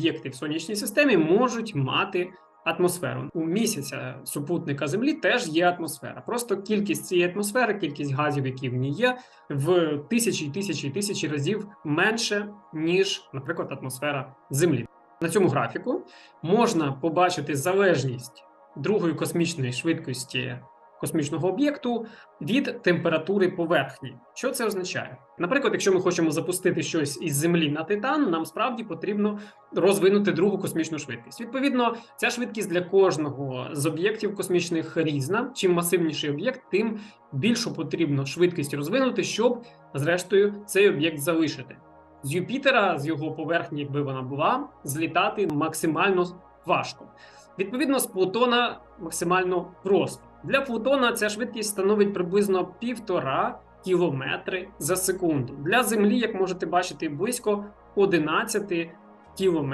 об'єкти в сонячній системі можуть мати атмосферу. У місяця супутника Землі теж є атмосфера. Просто кількість цієї атмосфери, кількість газів, які в ній є, в тисячі і тисячі і тисячі разів менше, ніж, наприклад, атмосфера Землі. На цьому графіку можна побачити залежність другої космічної швидкості космічного об'єкту від температури поверхні. Що це означає? Наприклад, якщо ми хочемо запустити щось із Землі на Титан, нам справді потрібно розвинути другу космічну швидкість. Відповідно, ця швидкість для кожного з об'єктів космічних різна. Чим масивніший об'єкт, тим більшу потрібно швидкість розвинути, щоб зрештою цей об'єкт залишити. З Юпітера, з його поверхні, якби вона була, злітати максимально важко. Відповідно, з Плутона максимально просто. Для Плутона ця швидкість становить приблизно півтора кілометри за секунду. Для Землі, як можете бачити, близько 11 кілометрів.